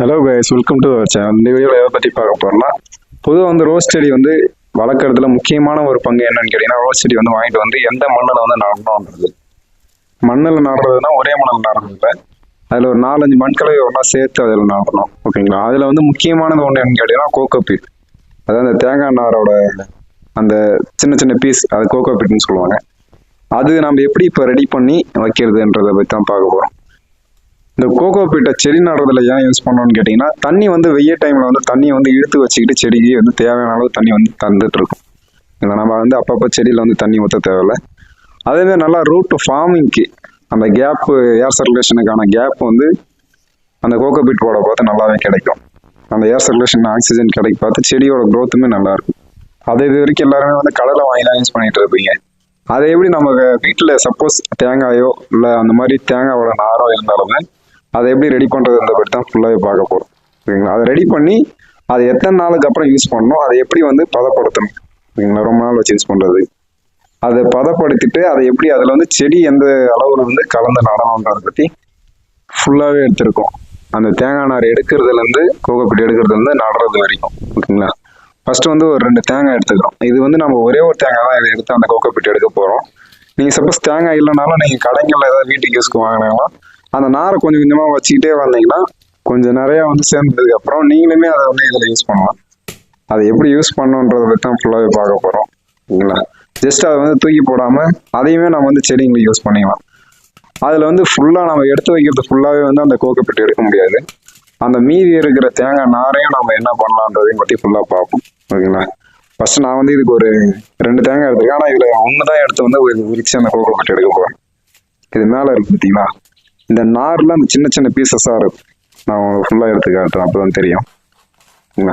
Hello guys welcome to channel இந்த வீடியோவில் எதை பற்றி பார்க்க போகிறோம்னா பொதுவாக வந்து ரோஸ் செடி வந்து வளர்க்குறதுல முக்கியமான ஒரு பங்கு என்னன்னு கேட்டிங்கன்னா ரோஸ் செடி வந்து வாங்கிட்டு வந்து எந்த மண்ணில் வந்து நடணுன்றது மண்ணில் நடுறதுனா ஒரே மண்ணில் நடுறது இல்லை அதில் ஒரு நாலஞ்சு மண்களை ஒன்றா சேர்த்து அதில் நடணும். ஓகேங்களா அதில் வந்து முக்கியமானது ஒன்று என்னன்னு கேட்டிங்கன்னா கோகோ பீட் அதாவது அந்த தேங்காய் நாரோட அந்த சின்ன சின்ன பீஸ் அது கோகோ பீட்னு சொல்லுவாங்க. அது நம்ம எப்படி இப்போ ரெடி பண்ணி வைக்கிறதுன்றதை பற்றி தான் பார்க்க போகிறோம் இந்த கோகோ பீட்டை செடி நடுறதுல ஏன் யூஸ் பண்ணோம்னு கேட்டிங்கன்னா தண்ணி வந்து வெய்ய டைமில் வந்து தண்ணியை வந்து இழுத்து வச்சுக்கிட்டு செடிக்கு வந்து தேவையான அளவு தண்ணி வந்து தந்துட்டு இருக்கும் இதை நம்ம வந்து அப்பப்போ செடியில் வந்து தண்ணி ஊற்ற தேவையில்ல. அதேமாதிரி நல்லா ரூட் ஃபார்மிங்க்கு அந்த கேப்பு ஏர் சர்க்குலேஷனுக்கான கேப் வந்து அந்த கோகோ பீட் போட பார்த்து நல்லாவே கிடைக்கும். அந்த ஏர் சர்க்குலேஷன் ஆக்சிஜன் கிடைக்க பார்த்து செடியோட க்ரோத்துமே நல்லாயிருக்கும். அதை இது வரைக்கும் எல்லாருமே வந்து கடலை வாங்கி தான் யூஸ் பண்ணிட்டு இருப்பீங்க. அதை எப்படி நம்ம வீட்டில் சப்போஸ் தேங்காயோ இல்லை அந்த மாதிரி தேங்காயோட நாரோ இருந்தாலுமே அதை எப்படி ரெடி பண்ணுறதுன்றத பற்றி தான் ஃபுல்லாகவே பார்க்க போகிறோம் ஓகேங்களா அதை ரெடி பண்ணி அதை எத்தனை நாளுக்கு அப்புறம் யூஸ் பண்ணணும் அதை எப்படி வந்து பதப்படுத்தணும்? ஓகேங்களா ரொம்ப நாள் வச்சு யூஸ் பண்ணுறது அதை பதப்படுத்திட்டு அதை எப்படி அதில் வந்து செடி எந்த அளவில் வந்து கலந்து நடணுன்றதை பற்றி ஃபுல்லாகவே எடுத்திருக்கோம். அந்த தேங்காய் நார் எடுக்கிறதுலேருந்து கோகோப்பிட்டு எடுக்கிறதுலேருந்து நடுறது வரைக்கும். ஓகேங்களா ஃபர்ஸ்ட் வந்து ஒரு ரெண்டு தேங்காய் எடுத்துக்கிறோம். இது வந்து நம்ம ஒரே ஒரு தேங்காய் தான் இதை எடுத்து அந்த கோகோப்பிட்டு எடுக்க போகிறோம் நீங்கள் சப்போஸ் தேங்காய் இல்லைனாலும் நீங்கள் கடைங்களில் ஏதாவது வீட்டுக்கு யூஸ்க்கு வாங்கினாங்களோ அந்த நாரை கொஞ்சம் கொஞ்சமாக வச்சுக்கிட்டே வந்தீங்கன்னா கொஞ்சம் நிறையா வந்து சேர்ந்ததுக்கு அப்புறம் நீங்களுமே அதை வந்து இதில் யூஸ் பண்ணலாம். அதை எப்படி யூஸ் பண்ணணுன்றதை பற்றி தான் ஃபுல்லாகவே பார்க்க போகிறோம் ஓகேங்களா ஜஸ்ட் அதை வந்து தூக்கி போடாமல் அதையுமே நம்ம வந்து செடிங்களுக்கு யூஸ் பண்ணிக்கலாம். அதில் வந்து ஃபுல்லாக நம்ம எடுத்து வைக்கிறது ஃபுல்லாகவே வந்து அந்த கோக்கப்பட்டு எடுக்க முடியாது. அந்த மீதி இருக்கிற தேங்காய் நாரையும் நம்ம என்ன பண்ணலான்றதையும் பற்றி ஃபுல்லாக பார்ப்போம். ஓகேங்களா? ஃபர்ஸ்ட் நான் வந்து இதுக்கு ஒரு ரெண்டு தேங்காய் எடுத்துருக்கேன். ஆனால் இதில் ஒன்று தான் எடுத்து வந்து ஒரு உரிச்சு அந்த கோக்கப்பட்டு எடுக்க போகிறேன் இது மேலே இருக்கு பார்த்தீங்களா இந்த நாரில் அந்த சின்ன சின்ன பீசஸாக இருக்கும். நான் ஃபுல்லாக எடுத்து காட்டுறேன் அப்போ தான் தெரியும். இந்த.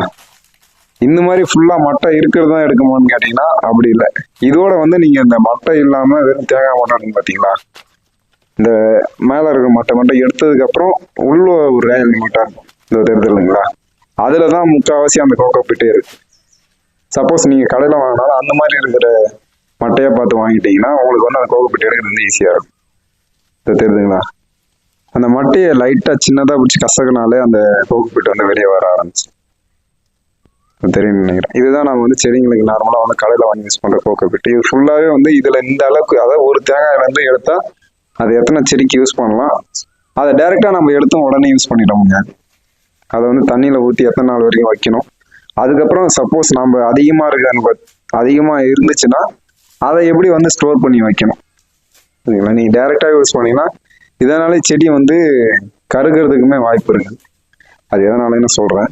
மாதிரி ஃபுல்லாக மட்டை இருக்கிறது தான் எடுக்குமான்னு கேட்டிங்கன்னா அப்படி இல்லை. இதோட வந்து நீங்கள் இந்த மட்டை இல்லாமல் வெறும் தேங்காய் மட்டை இருக்குன்னு பார்த்தீங்களா இந்த மேலே இருக்கிற மட்டை மட்டும் எடுத்ததுக்கு அப்புறம் உள்ள ஒரு ரேல் மட்டும் இருக்கும். இந்த தெரியுது இல்லைங்களா அதில் தான் முக்கால்வாசி அந்த கோக்கோ பிட்டே இருக்கு. சப்போஸ் நீங்கள் கடையில் வாங்கினாலும் அந்த மாதிரி இருக்கிற மட்டையை பார்த்து வாங்கிட்டீங்கன்னா உங்களுக்கு வந்து அந்த கோகோ பிட்டு எடுக்கிறது வந்து ஈஸியாக இருக்கும். தெரியுதுங்களா அந்த மட்டையை லைட்டாக சின்னதாக பிடிச்சி கசக்குனாலே அந்த கோகோ பிட்டு வந்து வெளியே வர ஆரம்பிச்சு தெரியும் நினைக்கிறேன். இதுதான் நம்ம வந்து செடிங்களுக்கு நார்மலாக வந்து கடையில் வாங்கி யூஸ் பண்ணுற கோகோ பிட்டு இது ஃபுல்லாகவே வந்து இதில் இந்த அளவுக்கு அதாவது ஒரு தேங்காயிலேருந்து எடுத்தால் அது எத்தனை செடிக்கு யூஸ் பண்ணலாம். அதை டைரெக்டாக நம்ம எடுத்தும் உடனே யூஸ் பண்ணிட முடியாது. அதை வந்து தண்ணியில் ஊற்றி எத்தனை நாள் வரைக்கும் வைக்கணும். அதுக்கப்புறம் சப்போஸ் நம்ம அதிகமாக இருக்க அதிகமாக இருந்துச்சுன்னா அதை எப்படி வந்து ஸ்டோர் பண்ணி வைக்கணும்? சரிங்களா? நீ டைரெக்டாக யூஸ் பண்ணீங்கன்னா இதனாலே செடி வந்து கருகிறதுக்குமே வாய்ப்பு இருக்கு. அது எதனாலன்னு சொல்கிறேன்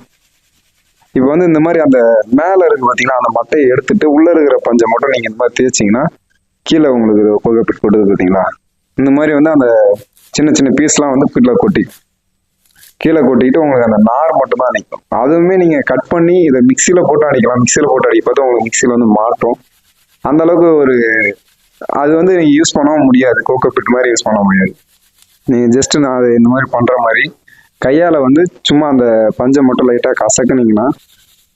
இப்போ வந்து இந்த மாதிரி அந்த மேலே இருக்கு பார்த்தீங்கன்னா அந்த மட்டையை எடுத்துட்டு உள்ளே இருக்கிற பஞ்சை மட்டும் நீங்கள் இந்த மாதிரி தேய்ச்சிங்கன்னா கீழே உங்களுக்கு புகைப்பிட்டு கொடுக்குது பார்த்தீங்களா இந்த மாதிரி வந்து அந்த சின்ன சின்ன பீஸ்லாம் வந்து கீழே கொட்டி கீழே கொட்டிட்டு உங்களுக்கு அந்த நார் மட்டும் தான் நிற்கும் அதுவுமே நீங்கள் கட் பண்ணி இதை மிக்சியில் போட்டு அடிக்கலாம் மிக்சியில் போட்டு அடிக்க பார்த்து உங்களுக்கு மிக்சியில் வந்து மாட்டும் அந்த அளவுக்கு ஒரு அது வந்து நீங்கள் யூஸ் பண்ணவும் முடியாது. கோகோ பிட் மாதிரி யூஸ் பண்ண முடியாது. நீங்கள் ஜஸ்ட் நான் அது இந்த மாதிரி பண்ணுற மாதிரி கையால் வந்து சும்மா அந்த பஞ்சை மட்டும் லைட்டாக கசக்குனீங்கன்னா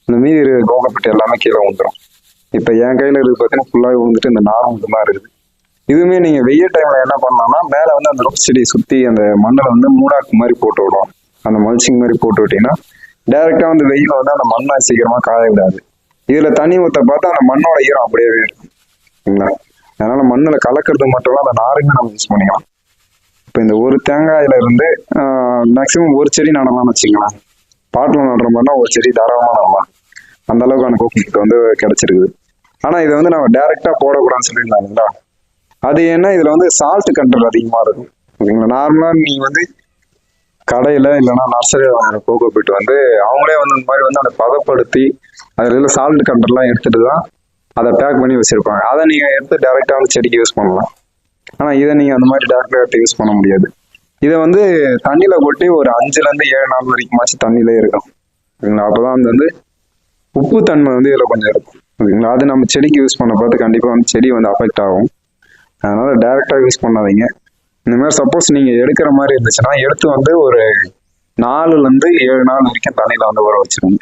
இந்த மீதி இருக்கிற எல்லாமே கீழே வந்துடும் இப்போ என் கையில் இருக்குது பார்த்தீங்கன்னா ஃபுல்லாக விழுந்துட்டு இந்த நார் மட்டும் தான் இருக்குது. இதுவுமே நீங்கள் வெய்ய டைமில் என்ன பண்ணலாம்னா மேலே வந்து அந்த ரோஸ் செடி சுற்றி அந்த மண்ணில் வந்து மூடாக்கு மாதிரி போட்டு விடும் அந்த மல்ச்சிங் மாதிரி போட்டு விட்டீங்கன்னா டைரெக்டாக வந்து வெயில் வந்து அந்த மண்ணை சீக்கிரமாக காய விடாது. இதில் தண்ணி ஊற்ற பார்த்தா அந்த மண்ணோட ஈரம் அப்படியே இருக்கும். சரிங்களா? அதனால மண்ணில் கலக்கிறது மட்டும் அந்த நாருங்க நம்ம யூஸ் பண்ணிக்கலாம். இப்போ இந்த ஒரு தேங்காயில இருந்து மேக்ஸிமம் ஒரு செடி நடலாம்னு வச்சுக்கலாம் பாட்டில் நடுற மாதிரினா ஒரு செடி தாராளமாக நடலாம். அந்த அளவுக்கான கோகோ வந்து கிடைச்சிருக்குது. ஆனால் இதை வந்து நம்ம டைரெக்டாக போடக்கூடாதுன்னு சொல்லியிருந்தாங்களா அது என்ன இதில் வந்து சால்ட் கண்டென்ட் அதிகமாக இருக்கும். ஓகேங்களா நார்மலாக நீங்கள் வந்து கடையில் இல்லைன்னா நர்சரியில் வாங்குற கோகோ பீட் வந்து அவங்களே வந்து இந்த மாதிரி வந்து அதை பதப்படுத்தி அதில் உள்ள சால்ட் கண்டென்ட்லாம் எடுத்துகிட்டு தான் அதை பேக் பண்ணி வச்சுருப்பாங்க. அதை நீங்கள் எடுத்து டேரெக்டாக வந்து செடிக்கு யூஸ் பண்ணலாம். ஆனால் இதை நீங்கள் அந்த மாதிரி டேரக்டாக எடுத்து யூஸ் பண்ண முடியாது. இதை வந்து தண்ணியில் கொட்டி ஒரு அஞ்சுலேருந்து ஏழு நாள் வரைக்குமாச்சும் தண்ணியிலே இருக்கும். சரிங்களா? அப்போ தான் வந்து உப்பு தன்மை வந்து இதில் கொஞ்சம் இருக்கும். ஓகேங்களா அது நம்ம செடிக்கு யூஸ் பண்ண பார்த்து கண்டிப்பாக வந்து செடி வந்து அஃபெக்ட் ஆகும். அதனால டேரெக்டாக யூஸ் பண்ணாதீங்க. இந்த மாதிரி சப்போஸ் நீங்கள் எடுக்கிற மாதிரி இருந்துச்சுன்னா எடுத்து வந்து ஒரு நாலுலேருந்து ஏழு நாள் வரைக்கும் தண்ணியில் வந்து ஊற வச்சிருங்க.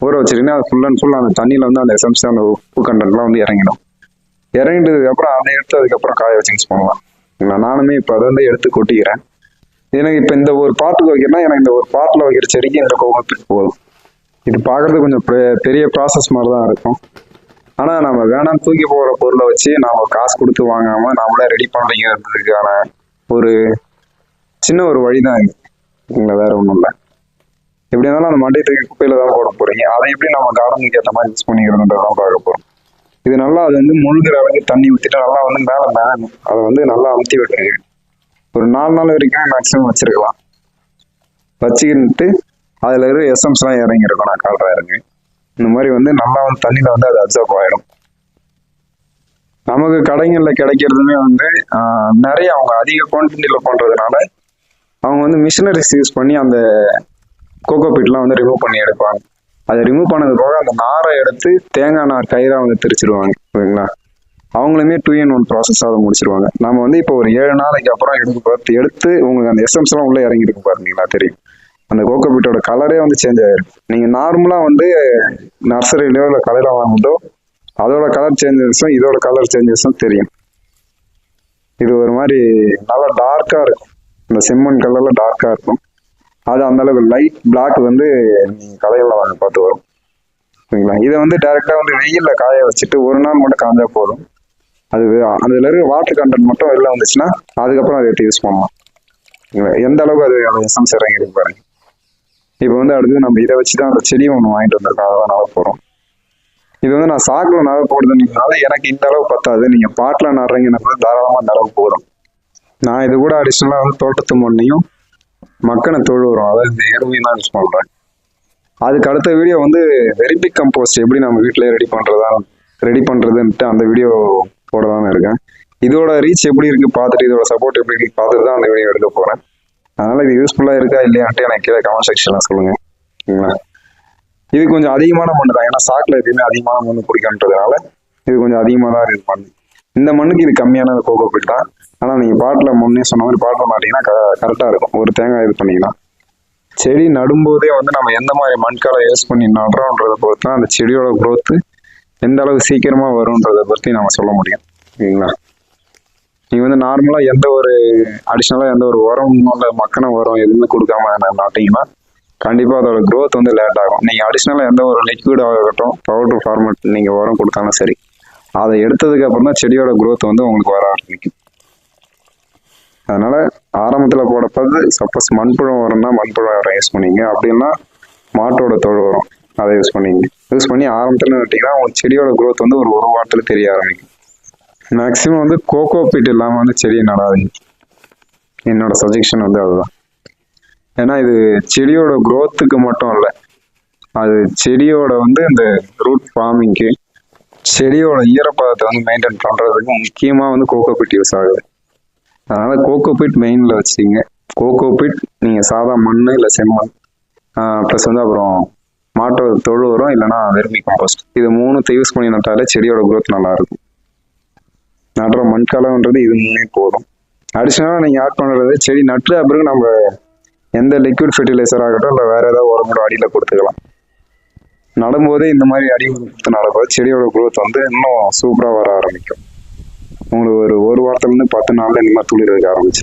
ஊற வச்சிருந்தீங்கன்னா அது ஃபுல் அண்ட் ஃபுல் அந்த தண்ணியில் வந்து அந்த எசம்ஸ் அந்த உப்பு கண்டென்ட்லாம் வந்து இறங்கிடும். இறங்கிட்டதுக்கு அப்புறம் அதை எடுத்து அதுக்கப்புறம் காய வச்சு யூஸ் பண்ணலாம். நானுமே இப்போ அதை வந்து எடுத்து கொட்டிக்கிறேன். எனக்கு இப்போ இந்த ஒரு பாட்டுக்கு வைக்கிறேன்னா எனக்கு இந்த ஒரு பாட்டில் வைக்கிற செடிக்கு இந்த கோபத்துக்கு போதும். இது பார்க்கறதுக்கு கொஞ்சம் பெ- பெரிய ப்ராசஸ் மாதிரி தான் இருக்கும். ஆனால் நம்ம வேணாம் தூக்கி போகிற பொருளை வச்சு நாம காசு கொடுத்து வாங்காம நாமளே ரெடி பண்ணிக்கிறதுக்கான ஒரு சின்ன ஒரு வழி தான் இது. ஓகேங்களா வேற ஒன்றும் இல்லை. எப்படி இருந்தாலும் அந்த மண்டை தூக்கி குப்பையில தான் போட போறீங்க. அதை எப்படி நம்ம கார்டனுக்கு ஏற்ற மாதிரி யூஸ் பண்ணிக்கிறதுன்றதான் பார்க்க போறோம். இது நல்லா அது வந்து முழுகிற அளவுக்கு தண்ணி ஊற்றிட்டு நல்லா வந்து மேலே மேலும் அதை வந்து நல்லா அமுத்தி விட்டுருங்க. ஒரு நாலு நாள் வரைக்கும் மேக்ஸிமம் வச்சிருக்கலாம். வச்சுக்கிட்டு அதில் இருக்கிற எஸ்எம்ஸ்லாம் இறங்கியிருக்கும் நான் கால்ரா இறங்கி இந்த மாதிரி வந்து நல்லா வந்து தண்ணியில் வந்து அது அப்சர்வ் ஆகிடும் நமக்கு கடைகளில் கிடைக்கிறதுமே வந்து நிறைய அவங்க அதிக குவான்டிட்டியில் பண்ணுறதுனால அவங்க வந்து மிஷினரிஸ் யூஸ் பண்ணி அந்த கோகோ பீட்லாம் வந்து ரிமூவ் பண்ணி எடுப்பாங்க. அதை ரிமூவ் பண்ணது போக அந்த நாரை எடுத்து தேங்காய் நார் கயிறா வந்து திரிச்சிருவாங்க ஓகேங்களா அவங்களுமே டூ இன் ஒன் ப்ராசஸ் அதை முடிச்சிருவாங்க. நம்ம வந்து இப்போ ஒரு ஏழு நாளைக்கு அப்புறம் எடுத்து பார்த்து எடுத்து உங்களுக்கு அந்த எஸ்எம்ஸ் எல்லாம் உள்ள இறங்கிருக்கு பாருங்களா தெரியும். அந்த கோகோபீட்டோட கலரே வந்து சேஞ்ச் ஆயிருக்கு நீங்க நார்மலா வந்து நர்சரியிலயோ இல்லை கடையில வாங்கிட்டோ அதோட கலர் சேஞ்சஸும் இதோட கலர் சேஞ்சஸும் தெரியும். இது ஒரு மாதிரி நல்லா டார்க்கா இருக்கும். இந்த செம்மண் கலர்ல டார்க்கா இருக்கும். அது அந்த அளவுக்கு லைட் பிளாக் வந்து நீங்கள் கடையில வாங்க பார்த்து வரும். சரிங்களா? இதை வந்து டேரெக்டாக வந்து வெயிலில் காய வச்சுட்டு ஒரு நாள் மட்டும் காஞ்சா போதும். அது அதில் அதுல இருக்க வாட்டர் கண்டென்ட் மட்டும் வெளில வந்துச்சுன்னா அதுக்கப்புறம் அதை எடுத்து யூஸ் பண்ணலாம். எந்த அளவுக்கு அது அந்த எசன்ஸ் இறங்கிருக்கு பாருங்க. இப்போ வந்து அடுத்து நம்ம இதை வச்சு தான் அந்த செடி ஒன்று வாங்கிட்டு வந்திருக்கோம். அதை தான் நட போகிறோம் இது வந்து நான் சாக்கில் நட போடுதுனால எனக்கு இந்த அளவு பத்தாது. நீங்கள் பாட்டில் நடுறீங்கன்னா கூட தாராளமாக அந்த அளவு போதும். நான் இது கூட அடிஷ்னலாக வந்து தோட்டத்து மண்ணையும் மக்கனை தொழு உரம் அதாவது இந்த தான் யூஸ் பண்ணுறேன் அதுக்கு அடுத்த வீடியோ வந்து வெரிபிக் கம்போஸ்ட் எப்படி நம்ம வீட்டிலேயே ரெடி பண்ணுறதா ரெடி பண்ணுறதுன்ட்டு அந்த வீடியோ போடலான்னு இருக்கேன். இதோட ரீச் எப்படி இருக்குது பார்த்துட்டு இதோட சப்போர்ட் எப்படி இருக்கு பார்த்துட்டு தான் அந்த வீடியோ எடுக்க போகிறேன் அதனால் இது யூஸ்ஃபுல்லாக இருக்கா இல்லையான்ட்டு எனக்கு கீழே கமெண்ட் செக்ஷனில் சொல்லுங்கள் சரிங்களா? இது கொஞ்சம் அதிகமான மண்ணு தான். ஏன்னா சாக்கில் எப்பயுமே அதிகமான மண்ணு பிடிக்குன்றதுனால இது கொஞ்சம் அதிகமாக தான் ரெடி பண்ணு. இந்த மண்ணுக்கு இது கம்மியான கோகோ பிட் தான். ஆனால் நீங்கள் பாட்டில் முன்னே சொன்ன மாதிரி பாட்டில் மாட்டிங்கன்னா கரெக்டாக இருக்கும். ஒரு தேங்காய் இது பண்ணிக்கலாம். செடி நடும்போதே வந்து நம்ம எந்த மாதிரி மண்களை யூஸ் பண்ணி நடுறோன்றதை பொறுத்து தான் அந்த செடியோட growth எந்த அளவுக்கு சீக்கிரமாக வரும்ன்றதை பற்றி நம்ம சொல்ல முடியும். சரிங்களா? நீங்கள் வந்து நார்மலாக எந்த ஒரு அடிஷ்னலாக எந்த ஒரு உரம் இல்லை மக்கின உரம் எதுவுமே கொடுக்காம நாட்டிங்கன்னா கண்டிப்பாக அதோட க்ரோத் வந்து லேட் ஆகும். நீங்கள் அடிஷ்னலாக எந்த ஒரு லிக்விட் ஆகட்டும் பவுடர் ஃபார்மேட் நீங்கள் உரம் கொடுத்தாலும் சரி. அதை எடுத்ததுக்கு அப்புறம் தான் செடியோட குரோத் வந்து உங்களுக்கு வர ஆரம்பிக்கும். அதனால ஆரம்பத்தில் போடப்பது சப்போஸ் மண்புழு உரம்னா மண்புழு உரம் யூஸ் பண்ணிங்க. அப்படின்னா மாட்டோட தோல் உரம் அதை யூஸ் பண்ணிங்க. யூஸ் பண்ணி ஆரம்பத்தில் நட்டிங்கன்னா உங்களுக்கு செடியோட குரோத் வந்து ஒரு ஒரு வாரத்தில் தெரிய ஆரம்பிக்கும். மேக்ஸிமம் வந்து கோகோ பீட் இல்லாமல் வந்து செடியை நடாதீங்க. என்னோட சஜஷன் வந்து அதுதான். ஏன்னா இது செடியோட குரோத்துக்கு மட்டும் இல்லை அது செடியோட வந்து இந்த ரூட் ஃபார்மிங்க்கு செடியோட ஈரப்பதத்தை வந்து மெயின்டைன் பண்றதுக்கு முக்கியமாக வந்து கோகோபிட் யூஸ் ஆகுது. அதனால கோகோ பீட் மெயின்ல வச்சுங்க. கோகோ பீட் சாதா மண் இல்லை செம்மண் ப்ளஸ் வந்து அப்புறம் மாட்டோட தொழு உரம் இல்லைன்னா வெர்மி கம்போஸ்ட் இது மூணுத்தை யூஸ் பண்ணி நட்டாலே செடியோட குரோத் நல்லா இருக்கும் நடுற மண்கலம்ன்றது இது மூணே போதும். அடிஷனலாக நீங்கள் ஆட் பண்ணுறது செடி நட்டு அப்புறம் நம்ம எந்த லிக்விட் ஃபெர்டிலைசர் ஆகட்டும் இல்லை வேறு ஏதாவது உரம் கூட அடியில் கொடுத்துக்கலாம். நடும்போதே இந்த மாதிரி அடி உரம் செடியோட குரோத் வந்து இன்னும் சூப்பராக வர ஆரம்பிக்கும். உங்களுக்கு ஒரு ஒரு வாரத்துலேருந்து பத்து நாளில் இந்த மாதிரி துளிர் வைக்க ஆரம்பிச்சு